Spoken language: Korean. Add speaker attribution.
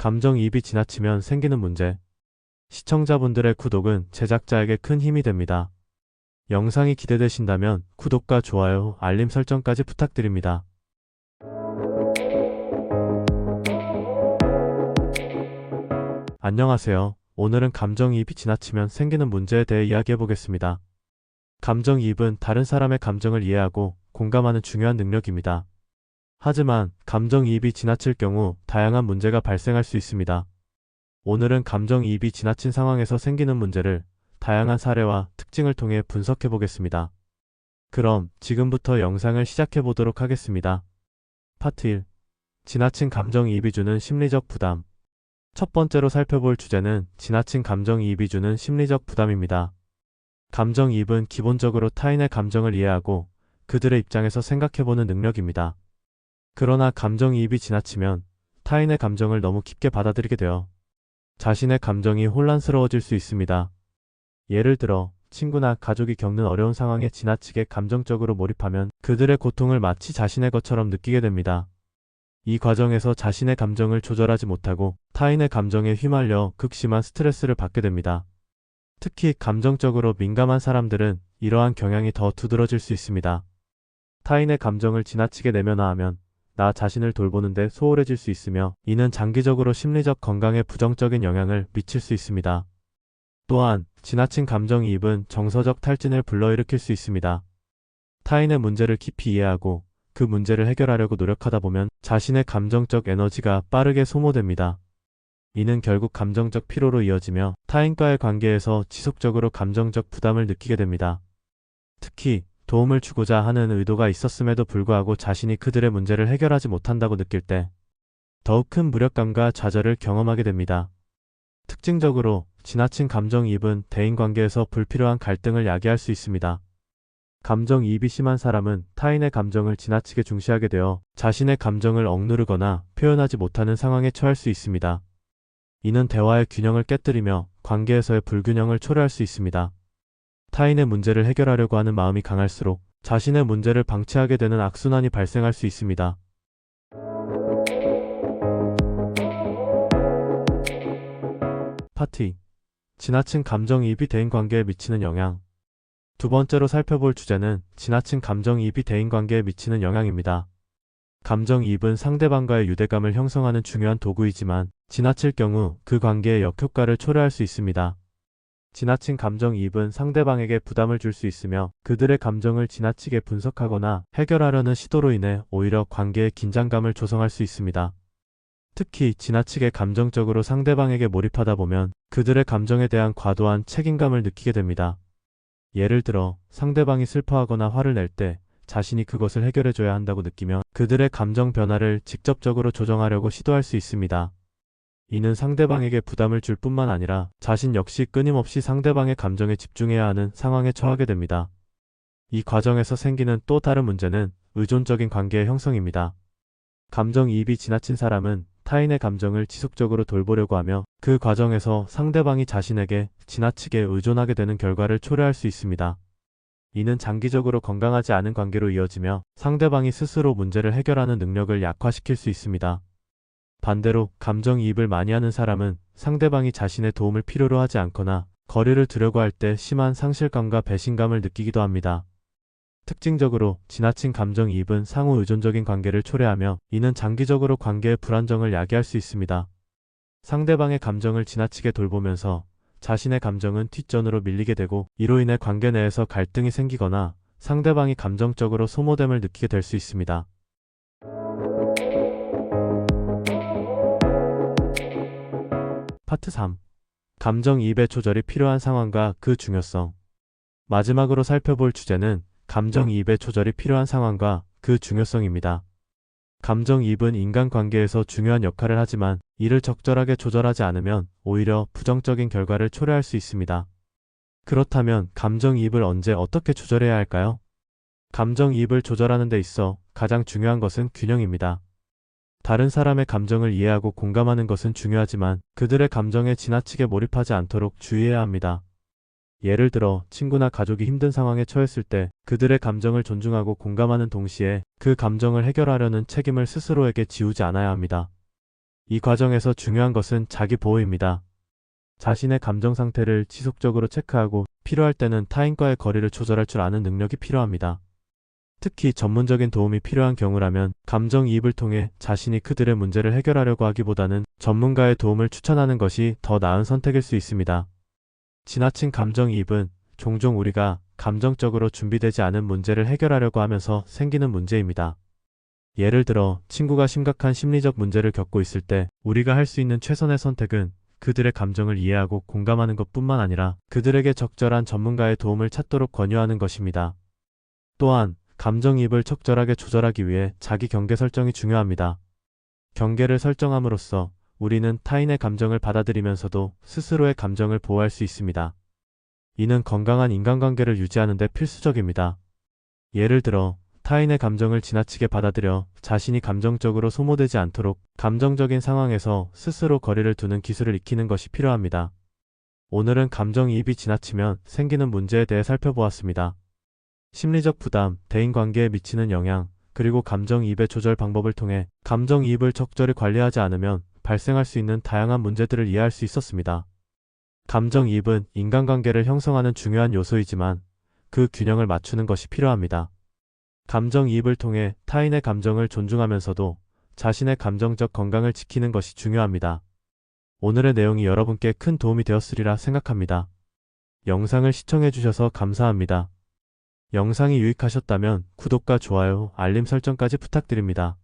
Speaker 1: 감정이입이 지나치면 생기는 문제. 시청자분들의 구독은 제작자에게 큰 힘이 됩니다. 영상이 기대되신다면 구독과 좋아요, 알림 설정까지 부탁드립니다. 안녕하세요. 오늘은 감정이입이 지나치면 생기는 문제에 대해 이야기해 보겠습니다. 감정이입은 다른 사람의 감정을 이해하고 공감하는 중요한 능력입니다. 하지만 감정이입이 지나칠 경우 다양한 문제가 발생할 수 있습니다. 오늘은 감정이입이 지나친 상황에서 생기는 문제를 다양한 사례와 특징을 통해 분석해 보겠습니다. 그럼 지금부터 영상을 시작해 보도록 하겠습니다. 파트 1. 지나친 감정이입이 주는 심리적 부담. 첫 번째로 살펴볼 주제는 지나친 감정이입이 주는 심리적 부담입니다. 감정이입은 기본적으로 타인의 감정을 이해하고 그들의 입장에서 생각해보는 능력입니다. 그러나 감정이입이 지나치면 타인의 감정을 너무 깊게 받아들이게 되어 자신의 감정이 혼란스러워질 수 있습니다. 예를 들어 친구나 가족이 겪는 어려운 상황에 지나치게 감정적으로 몰입하면 그들의 고통을 마치 자신의 것처럼 느끼게 됩니다. 이 과정에서 자신의 감정을 조절하지 못하고 타인의 감정에 휘말려 극심한 스트레스를 받게 됩니다. 특히 감정적으로 민감한 사람들은 이러한 경향이 더 두드러질 수 있습니다. 타인의 감정을 지나치게 내면화하면 나 자신을 돌보는데 소홀해질 수 있으며 이는 장기적으로 심리적 건강에 부정적인 영향을 미칠 수 있습니다. 또한 지나친 감정이입은 정서적 탈진을 불러일으킬 수 있습니다. 타인의 문제를 깊이 이해하고 그 문제를 해결하려고 노력하다 보면 자신의 감정적 에너지가 빠르게 소모됩니다. 이는 결국 감정적 피로로 이어지며 타인과의 관계에서 지속적으로 감정적 부담을 느끼게 됩니다. 특히 도움을 주고자 하는 의도가 있었음에도 불구하고 자신이 그들의 문제를 해결하지 못한다고 느낄 때 더욱 큰 무력감과 좌절을 경험하게 됩니다. 특징적으로 지나친 감정이입은 대인관계에서 불필요한 갈등을 야기할 수 있습니다. 감정이입이 심한 사람은 타인의 감정을 지나치게 중시하게 되어 자신의 감정을 억누르거나 표현하지 못하는 상황에 처할 수 있습니다. 이는 대화의 균형을 깨뜨리며 관계에서의 불균형을 초래할 수 있습니다. 타인의 문제를 해결하려고 하는 마음이 강할수록 자신의 문제를 방치하게 되는 악순환이 발생할 수 있습니다. 2. 지나친 감정이입이 대인관계에 미치는 영향 두 번째로 살펴볼 주제는 지나친 감정이입이 대인관계에 미치는 영향입니다. 감정이입은 상대방과의 유대감을 형성하는 중요한 도구이지만 지나칠 경우 그 관계의 역효과를 초래할 수 있습니다. 지나친 감정이입은 상대방에게 부담을 줄 수 있으며 그들의 감정을 지나치게 분석하거나 해결하려는 시도로 인해 오히려 관계에 긴장감을 조성할 수 있습니다. 특히 지나치게 감정적으로 상대방에게 몰입하다 보면 그들의 감정에 대한 과도한 책임감을 느끼게 됩니다. 예를 들어 상대방이 슬퍼하거나 화를 낼 때 자신이 그것을 해결해줘야 한다고 느끼며 그들의 감정 변화를 직접적으로 조정하려고 시도할 수 있습니다. 이는 상대방에게 부담을 줄 뿐만 아니라 자신 역시 끊임없이 상대방의 감정에 집중해야 하는 상황에 처하게 됩니다. 이 과정에서 생기는 또 다른 문제는 의존적인 관계의 형성입니다. 감정이입이 지나친 사람은 타인의 감정을 지속적으로 돌보려고 하며 그 과정에서 상대방이 자신에게 지나치게 의존하게 되는 결과를 초래할 수 있습니다. 이는 장기적으로 건강하지 않은 관계로 이어지며 상대방이 스스로 문제를 해결하는 능력을 약화시킬 수 있습니다. 반대로 감정이입을 많이 하는 사람은 상대방이 자신의 도움을 필요로 하지 않거나 거리를 두려고 할 때 심한 상실감과 배신감을 느끼기도 합니다. 특징적으로 지나친 감정이입은 상호 의존적인 관계를 초래하며 이는 장기적으로 관계의 불안정을 야기할 수 있습니다. 상대방의 감정을 지나치게 돌보면서 자신의 감정은 뒷전으로 밀리게 되고 이로 인해 관계 내에서 갈등이 생기거나 상대방이 감정적으로 소모됨을 느끼게 될 수 있습니다. 파트 3. 감정이입의 조절이 필요한 상황과 그 중요성. 마지막으로 살펴볼 주제는 감정이입의 조절이 필요한 상황과 그 중요성입니다. 감정이입은 인간관계에서 중요한 역할을 하지만 이를 적절하게 조절하지 않으면 오히려 부정적인 결과를 초래할 수 있습니다. 그렇다면 감정이입을 언제 어떻게 조절해야 할까요? 감정이입을 조절하는 데 있어 가장 중요한 것은 균형입니다. 다른 사람의 감정을 이해하고 공감하는 것은 중요하지만 그들의 감정에 지나치게 몰입하지 않도록 주의해야 합니다. 예를 들어 친구나 가족이 힘든 상황에 처했을 때 그들의 감정을 존중하고 공감하는 동시에 그 감정을 해결하려는 책임을 스스로에게 지우지 않아야 합니다. 이 과정에서 중요한 것은 자기 보호입니다. 자신의 감정 상태를 지속적으로 체크하고 필요할 때는 타인과의 거리를 조절할 줄 아는 능력이 필요합니다. 특히 전문적인 도움이 필요한 경우라면 감정이입을 통해 자신이 그들의 문제를 해결하려고 하기보다는 전문가의 도움을 추천하는 것이 더 나은 선택일 수 있습니다. 지나친 감정이입은 종종 우리가 감정적으로 준비되지 않은 문제를 해결하려고 하면서 생기는 문제입니다. 예를 들어 친구가 심각한 심리적 문제를 겪고 있을 때 우리가 할 수 있는 최선의 선택은 그들의 감정을 이해하고 공감하는 것뿐만 아니라 그들에게 적절한 전문가의 도움을 찾도록 권유하는 것입니다. 또한 감정이입을 적절하게 조절하기 위해 자기 경계 설정이 중요합니다. 경계를 설정함으로써 우리는 타인의 감정을 받아들이면서도 스스로의 감정을 보호할 수 있습니다. 이는 건강한 인간관계를 유지하는 데 필수적입니다. 예를 들어 타인의 감정을 지나치게 받아들여 자신이 감정적으로 소모되지 않도록 감정적인 상황에서 스스로 거리를 두는 기술을 익히는 것이 필요합니다. 오늘은 감정이입이 지나치면 생기는 문제에 대해 살펴보았습니다. 심리적 부담, 대인관계에 미치는 영향, 그리고 감정이입의 조절 방법을 통해 감정이입을 적절히 관리하지 않으면 발생할 수 있는 다양한 문제들을 이해할 수 있었습니다. 감정이입은 인간관계를 형성하는 중요한 요소이지만 그 균형을 맞추는 것이 필요합니다. 감정이입을 통해 타인의 감정을 존중하면서도 자신의 감정적 건강을 지키는 것이 중요합니다. 오늘의 내용이 여러분께 큰 도움이 되었으리라 생각합니다. 영상을 시청해주셔서 감사합니다. 영상이 유익하셨다면 구독과 좋아요, 알림 설정까지 부탁드립니다.